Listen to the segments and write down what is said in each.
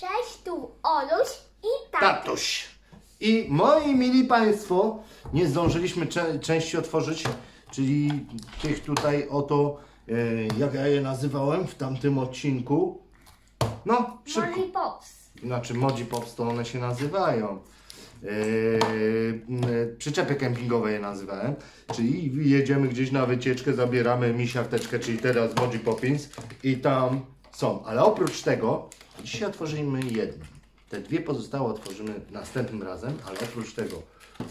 Cześć, tu Oluś i tata. Tatuś. I moi mili Państwo, nie zdążyliśmy cze- części otworzyć, czyli tych tutaj oto, e, jak ja je nazywałem w tamtym odcinku. No, szybko. Molly Pops. Znaczy Modzi Pops to one się nazywają. Yy, przyczepy kempingowe je nazywałem. Czyli jedziemy gdzieś na wycieczkę, zabieramy misiarteczkę, czyli teraz Modzi Poppins i tam są. Ale oprócz tego dzisiaj otworzymy jedno. Te dwie pozostałe otworzymy następnym razem, ale oprócz tego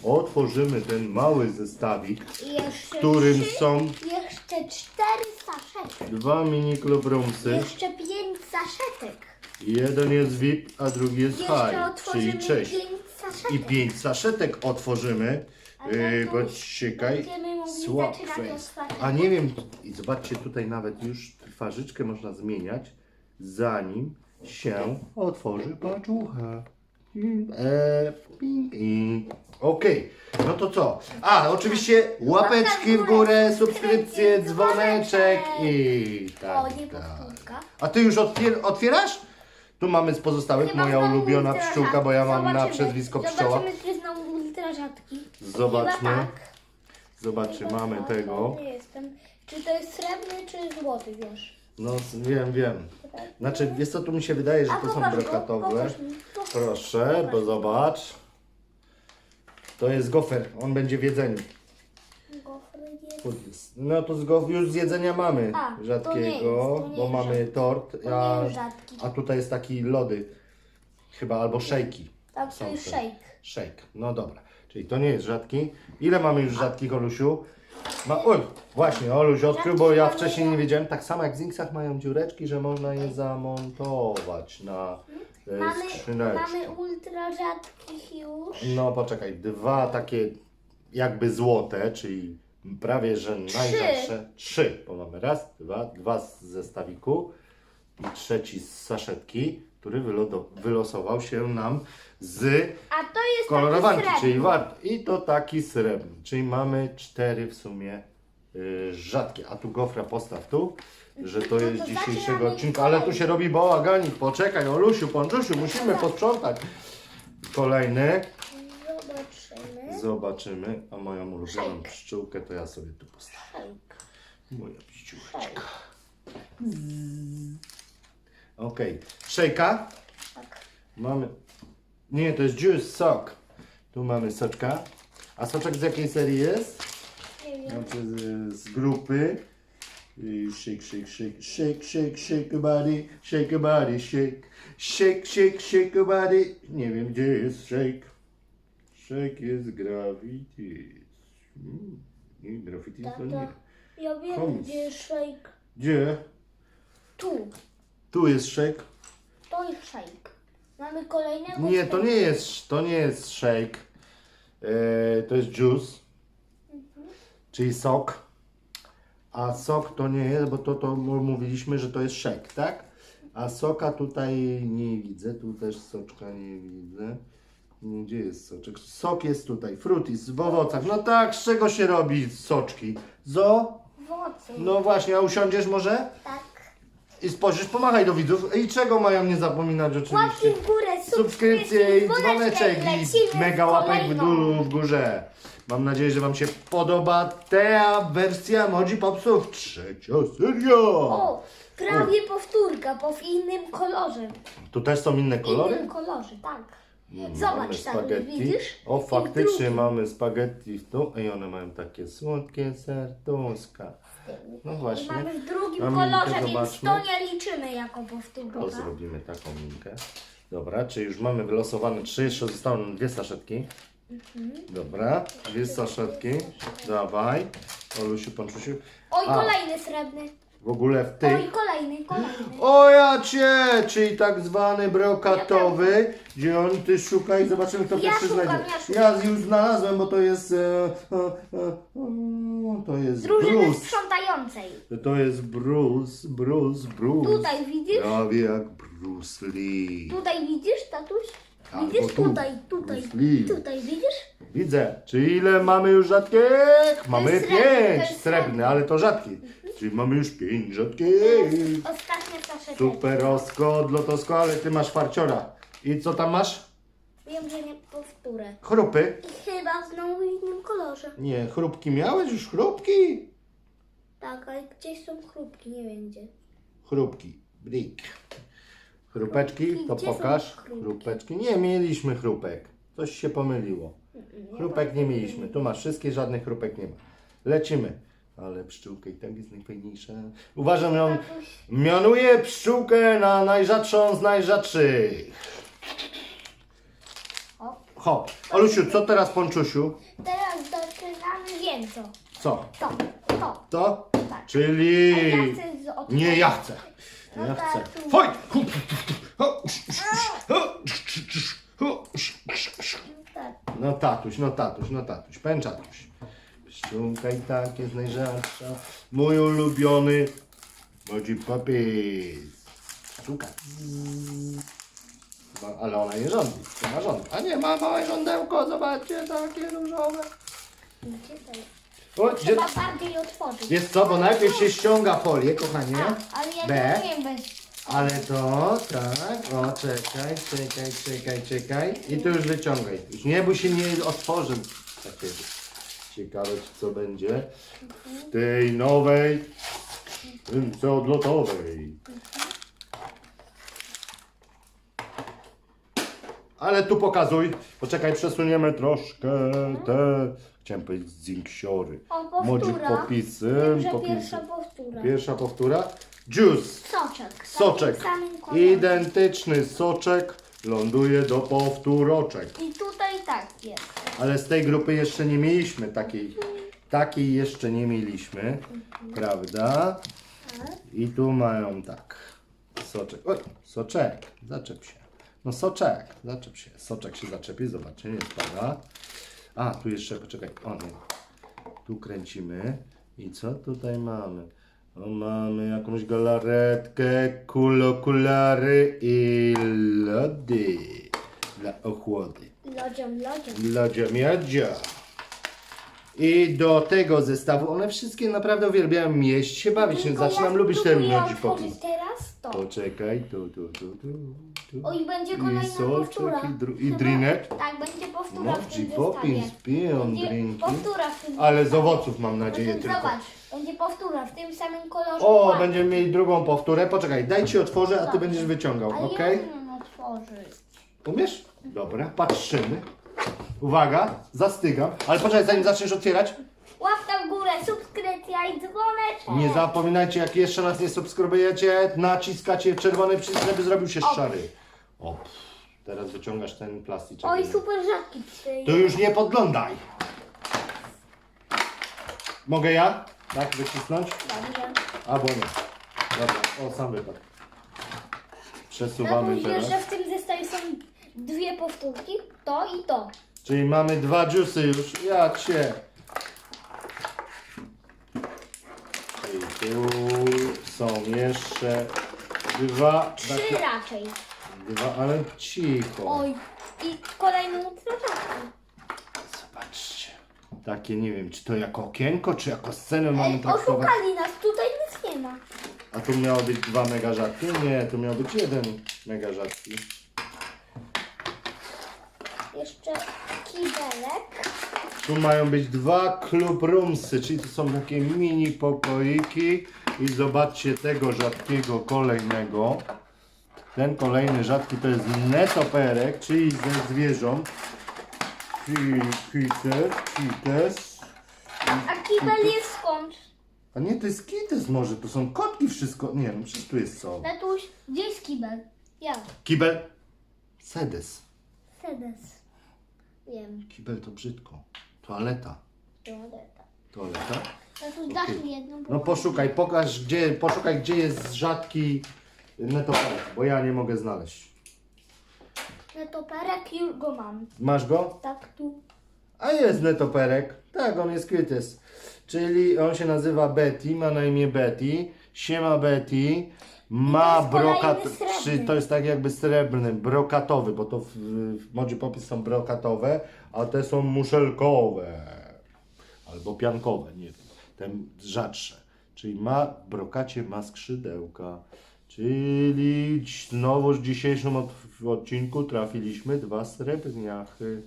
otworzymy ten mały zestawik, I jeszcze w którym trzy, są Jeszcze cztery saszety. dwa mini klubrumsy. Jeszcze pięć saszetek. Jeden jest VIP, a drugi jest Jeszcze high, otworzymy czyli cześć. pięć saszetek. I pięć saszetek otworzymy. Ale Yy, to go już czekaj. będziemy mogli Swap zaczynać face. od czwartego. A nie wiem, i zobaczcie tutaj nawet już twarzyczkę można zmieniać, zanim się otworzy paczucha. Eee, ping, i. Okej, no to co? A, oczywiście łapeczki w górę, subskrypcje, dzwoneczek i tak, O, nie tak. powtórka. A ty już otwier otwierasz? Tu mamy z pozostałych Chyba moja ulubiona ultra pszczółka, bo ja mam na Zobaczymy. przezwisko pszczoła. Zobaczymy, czy znowu ultra rzadki. Zobaczmy. Chyba tak. Zobaczy, Chyba mamy tak, tego. Nie jestem. Czy to jest srebrny, czy złoty, wiesz? No wiem, wiem. Znaczy, wiesz co, tu mi się wydaje, że A to są pokaż go, brokatowe. pokaż mi, pokaż. Proszę, bo zobacz. To jest gofer, on będzie w jedzeniu. Gofry jest. No to z gof już z jedzenia mamy A, to nie rzadkiego, jest, to nie bo jest mamy rzadki. tort, To a, nie jest rzadki. a tutaj jest taki lody. Chyba albo szejki. Tam Są to jest shake. Shake, no dobra. Czyli to nie jest rzadki. Ile mamy już rzadkich, Olusiu? Ma, oj, właśnie, Oluś odkrył, bo ja wcześniej nie wiedziałem. Tak samo jak w Zinksach mają dziureczki, że można je zamontować na e, mamy ultra rzadkich już. No poczekaj, dwa takie jakby złote, czyli prawie że najrzadsze. Trzy, bo mamy raz, dwa, dwa z zestawiku i trzeci z saszetki, który wylodo, wylosował się nam z A to jest kolorowanki, taki czyli srebrny. wart. I to taki srebrny, czyli mamy cztery w sumie y, rzadkie. A tu gofra postaw tu, że to No jest dzisiejszego odcinka, ale tu się robi bałaganik. Poczekaj, Olusiu, Pączusiu, musimy posprzątać. Kolejny. Zobaczymy. Zobaczymy, a moją ulubioną pszczółkę to ja sobie tu postawię. Moja pszczółka. Okej, szejka. Tak. Mamy. Nie, to jest juice, sok. Tu mamy soczka. A soczek z jakiej serii jest? Nie wiem. Znaczy z, z grupy. I Shake, shake, shake, shake, shake, shake a body, shake a body, shake, shake, shake, shake a body. Nie wiem, gdzie jest shake. Shake jest graffiti. Hmm, Nie, graffiti to nie. Ja wiem, Komis. gdzie jest shake. Gdzie? Tu. Tu jest shake. To jest shake. Mamy kolejnego. Nie, to nie jest, to nie jest shake. E, to jest juice, czyli sok. A sok to nie jest, bo to, to mówiliśmy, że to jest shake, tak? A soka tutaj nie widzę, tu też soczka nie widzę. Gdzie jest soczek? Sok jest tutaj, frutis w owocach. No tak, z czego się robi soczki? Zo? Owoce. No właśnie, a usiądziesz może? Tak. I spojrzysz, pomachaj do widzów. I czego mają nie zapominać oczywiście? Łapki w górę, subskrypcje i dzwoneczek, lecimy i mega w łapek w, kolejną. dół, w górze. Mam nadzieję, że Wam się podoba ta wersja Modzi Popsów. Trzecia seria. O, prawie powtórka, bo w innym kolorze. Tu też są inne W kolory? innym kolorze, tak. Zobacz mamy tam, spaghetti. widzisz? O, I faktycznie drugi. mamy spaghetti w tu i one mają takie słodkie serduszka. No właśnie. mamy w drugim A minkę kolorze, więc zobaczmy. to nie liczymy jako powtórka. Zrobimy taką minkę. Dobra, czy już mamy wylosowane trzy, jeszcze zostały nam dwie saszetki. Mhm. Dobra, dwie saszetki. Dawaj. Olusiu, Ponczusiu. Oj, A. kolejny srebrny. W ogóle w Oj, tej... kolejny, kolejny. O ja cię! Czyli tak zwany brokatowy. Gdzie on ty szuka i zobaczymy kto Ja pierwszy szukam, znajdzie. ja szukam. Ja już znalazłem, bo to jest... E, e, e, e, to jest Drużyny Bruce. sprzątającej. To jest Bruce, Bruce, Bruce. Tutaj widzisz? Prawie jak Bruce Lee. Tutaj widzisz, tatuś? Albo Widzisz? tu. Tutaj, tutaj. Bruce Lee. Tutaj widzisz? Widzę. Czy ile mamy już rzadkich? Mamy srebrny, to pięć. jest Srebrny, ale to rzadki. Czyli mamy już pięć rzadkich. Ostatnia saszetka. Patrzę Superosko, odlotosko, ale ty masz farciora. I co tam masz? Wiem, że nie powtórę. Chrupy? I chyba znowu w innym kolorze. Nie, chrupki miałeś już chrupki? Tak, ale gdzieś są chrupki, nie gdzie. Chrupki. Brik. Chrupeczki, to Gdzie są pokaż. chrupki? Chrupeczki. Nie mieliśmy chrupek. Coś się pomyliło. Chrupek nie mieliśmy. Tu masz wszystkie, żadnych chrupek nie ma. Lecimy. Ale pszczółka i tak jest najfajniejsza. Uważam ją, mianuję pszczółkę na najrzadszą z najrzadszych. o. Hop. Olusiu, co teraz ponczusiu? Teraz doczynamy wiem co. To, to. To? Tak. Czyli... A ja chcę z. Nie, ja chcę. No Ja chcę. tatu. Foj! Tak. No tatuś, no tatuś, no tatuś, pęczatuś. Pszczółka i tak jest najrzadsza. Mój ulubiony Moji. Pszczółka. No, ale ona nie rządzi, nie ma rządu. A nie, ma małe rządełko, zobaczcie, takie różowe. Jest? O, gdzie... Trzeba bardziej otworzyć. Jest co, bo najpierw się ściąga folię, kochanie. A, ale ja B. nie umiem bez... Ale to, tak, o czekaj, czekaj, czekaj, czekaj i tu już wyciągaj. Już nie, bo się nie otworzy takiego. Ciekawe, czy co będzie w tej nowej skrzynce odlotowej. Ale tu pokazuj. Poczekaj, przesuniemy troszkę te, chciałem powiedzieć zinksiory. O, powtóra. popisy, Wiem, że popisy. pierwsza powtóra. Pierwsza powtóra. Juice. Soczek. Soczek. takim samym kolorze. Identyczny soczek ląduje do powtóroczek. I tutaj tak jest. Ale z tej grupy jeszcze nie mieliśmy takiej. Takiej jeszcze nie mieliśmy. Prawda? I tu mają tak. Soczek. Oj, soczek. Zaczep się. No soczek. Zaczep się. Soczek się zaczepi. Zobaczcie, nie spada. A, tu jeszcze, poczekaj. O nie. Tu kręcimy. I co tutaj mamy? O, mamy jakąś galaretkę, kulokulary i lody. Dla ochłody. Lodzia miadzia. I do tego zestawu, one wszystkie naprawdę uwielbiają jeść, się bawić. Tylko Zaczynam ja lubić te spróbuję lodzi otworzyć teraz to. Poczekaj, tu, tu, tu, tu, tu. O, i będzie I kolejna soczek, powtóra. i, i Chyba- drinek. Tak, będzie powtóra w Moji tym zestawie. piją Będzie drinki. powtóra w tym Ale z owoców mam nadzieję No tylko. Zobacz, będzie powtóra w tym samym kolorze. O, będziemy mieli drugą powtórę. Poczekaj, daj ci otworzę, a ty będziesz wyciągał, Ale ok? ja umiem otworzyć. Umiesz? Dobra, patrzymy. Uwaga, zastygam. Ale poczekaj, zanim zaczniesz otwierać, Łapka w górę, subskrypcja i dzwoneczek. Nie zapominajcie, jak jeszcze nas nie subskrybujecie, naciskacie czerwony przycisk, żeby zrobił się szary. O, pff, teraz wyciągasz ten plasticzek. Oj, super rzadki. To już nie podglądaj. Mogę ja? Tak, wycisnąć? Dobrze. Albo nie. Dobra, o, sam wypadł. Przesuwamy Tatuś, wiesz, teraz. że w tym zestawie są dwie powtórki? To i to. Czyli mamy dwa dżusy już. Ja cię. I tu są jeszcze dwa. Trzy Takie, raczej. Dwa, ale cicho. Oj, i kolejny ultrarzadki. Zobaczcie. Takie nie wiem, czy to jako okienko, czy jako scenę mamy traktować. oszukali nas, tutaj nic nie ma. A tu miało być dwa mega rzadkie? Nie, tu miał być jeden mega rzadki. Jeszcze kibelek. Tu mają być dwa klub roomsy, czyli to są takie mini pokoiki. I zobaczcie tego rzadkiego kolejnego. Ten kolejny rzadki to jest netoperek, czyli ze zwierząt. Ki- Kites, kites. A kibel jest skąd? A nie, to jest kites może, to są kotki wszystko. Nie, no przecież tu jest co. Tatuś, gdzie jest kibel? Ja. Kibel. Sedes. Sedes. Wiem. Kibel to brzydko. Toaleta. Toaleta. Toaleta. Tatuś, dasz mi jedną? No poszukaj, pokaż gdzie, poszukaj gdzie jest rzadki netoperek, bo ja nie mogę znaleźć. Netoperek, już go mam. Masz go? Tak, tu. A jest netoperek. Tak, on jest kwites. Czyli on się nazywa Betty, ma na imię Betty. Siema Betty. Ma jest kolejny brokat, srebrny. czy to jest tak jakby srebrny, brokatowy, bo to w, w modzie popis są brokatowe, a te są muszelkowe. Albo piankowe, nie wiem. Te rzadsze. Czyli ma w brokacie ma skrzydełka. Czyli znowuż w dzisiejszym od, w odcinku trafiliśmy dwa srebrniachy.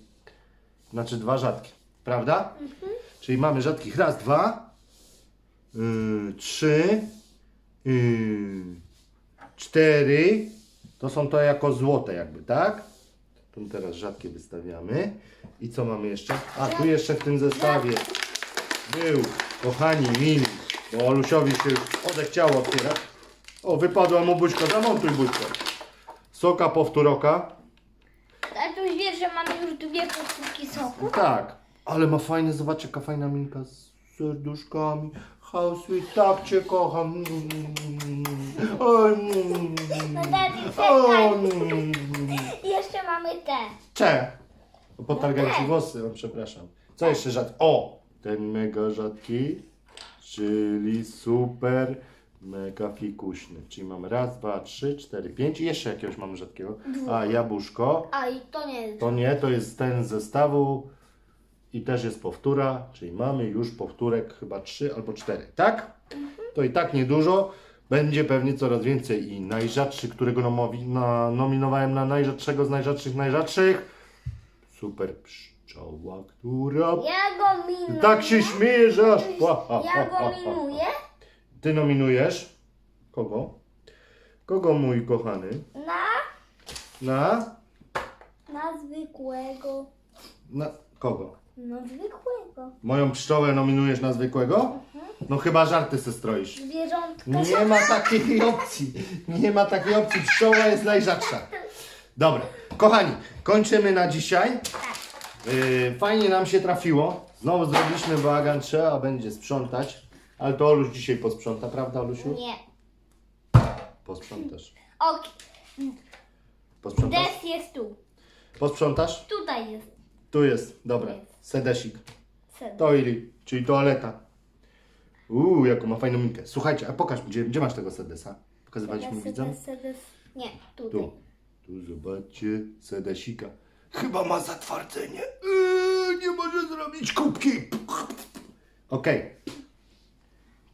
Znaczy dwa rzadkie, prawda? Czyli mamy rzadkich raz, dwa, yy, trzy, yy, cztery. To są to jako złote jakby, tak? To teraz rzadkie wystawiamy. I co mamy jeszcze? A, tu jeszcze w tym zestawie był, kochani, mini, bo Olusiowi się już odechciało otwierać. O, wypadła mu buźka, zamontuj buźkę. Soka powtóroka. Tatuś wiesz, że mamy już dwie powtórki soku? Tak, ale ma fajne, zobacz jaka fajna minka z serduszkami. How sweet, tak cię kocham. Mm. No tatuś, o, czekaj. mm. I jeszcze mamy te. Cze. Potargałem No ci włosy, o, przepraszam. Co jeszcze rzadki? O! Ten mega rzadki, czyli super mega fikuśny. Czyli mamy raz, dwa, trzy, cztery, pięć i jeszcze jakiegoś mamy rzadkiego. A, jabłuszko. A i to nie jest. To nie, to jest ten z zestawu i też jest powtóra, czyli mamy już powtórek chyba trzy albo cztery, tak? To i tak niedużo. Będzie pewnie coraz więcej i najrzadszy, którego nomowi, na, nominowałem na najrzadszego z najrzadszych najrzadszych. Super pszczoła, która Ja go minuję. tak się śmieje, że aż... Ja go minuję Ty nominujesz? Kogo? Kogo mój kochany? na, Na? na zwykłego. Na kogo? No zwykłego. Moją pszczołę nominujesz na zwykłego? No chyba żarty se stroisz. Zwierzątko. Nie ma takiej opcji. Nie ma takiej opcji. Pszczoła jest najrzadsza. Dobra, kochani, kończymy na dzisiaj. Yy, fajnie nam się trafiło. Znowu zrobiliśmy bałagan, trzeba będzie sprzątać. Ale to Oluś dzisiaj posprząta, prawda Olusiu? Nie. Posprzątasz. Ok. Posprzątasz? Des jest tu. Posprzątasz? Tutaj jest. Tu jest, dobra. Sedesik. Sen. Toili, czyli toaleta. Uuu, jaką ma fajną minkę. Słuchajcie, a pokaż mi, gdzie, gdzie masz tego sedesa? Pokazywaliśmy Sedes, widzom? sedes, sedes. Nie, tutaj. Tu. Tu zobaczcie sedesika. Chyba ma zatwardzenie. Eee, nie może zrobić kubki. Okej.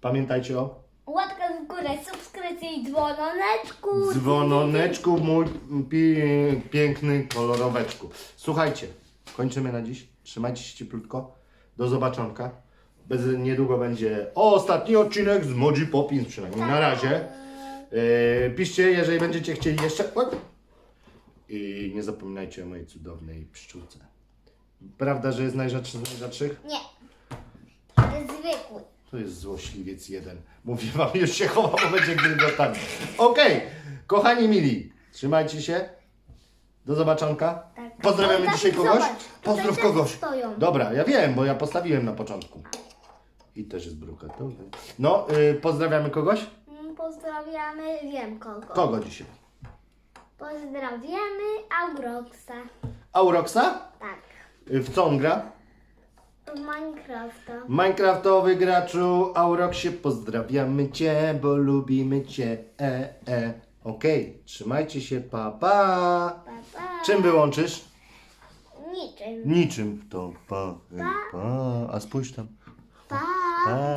Pamiętajcie o Łatka w górę, subskrypcja i dzwoneczku. dzwononeczku, mój pi- piękny koloroweczku. Słuchajcie, kończymy na dziś. Trzymajcie się cieplutko. Do zobaczonka. Bez, niedługo będzie ostatni odcinek z Moji Poppins, przynajmniej na razie. Yy, piszcie, jeżeli będziecie chcieli jeszcze. I nie zapominajcie o mojej cudownej pszczółce. Prawda, że jest najrzadszy z najrzadszych? Nie. To jest zwykły. To jest złośliwiec jeden. Mówię wam, już się chowa, bo będzie gilgotami. Okej, kochani mili, trzymajcie się. Do zobaczonka. Tak. Pozdrawiamy dzisiaj kogoś. zobacz, tutaj kogoś. stoją. Dobra, ja wiem, bo ja postawiłem na początku. I też jest brukatowy. No, y, pozdrawiamy kogoś? Mm, Pozdrawiamy, wiem kogo. Kogo dzisiaj? Pozdrawiamy Auroxa. Auroxa? Tak. Y, W co on gra? Minecrafta. Minecraftowy graczu Auroxie, pozdrawiamy Cię, bo lubimy Cię. E, e. Okej, trzymajcie się, pa, pa. Pa, pa. Czym wyłączysz? Niczym. Niczym to pa, hej, pa. A spójrz tam. Pa. Pa.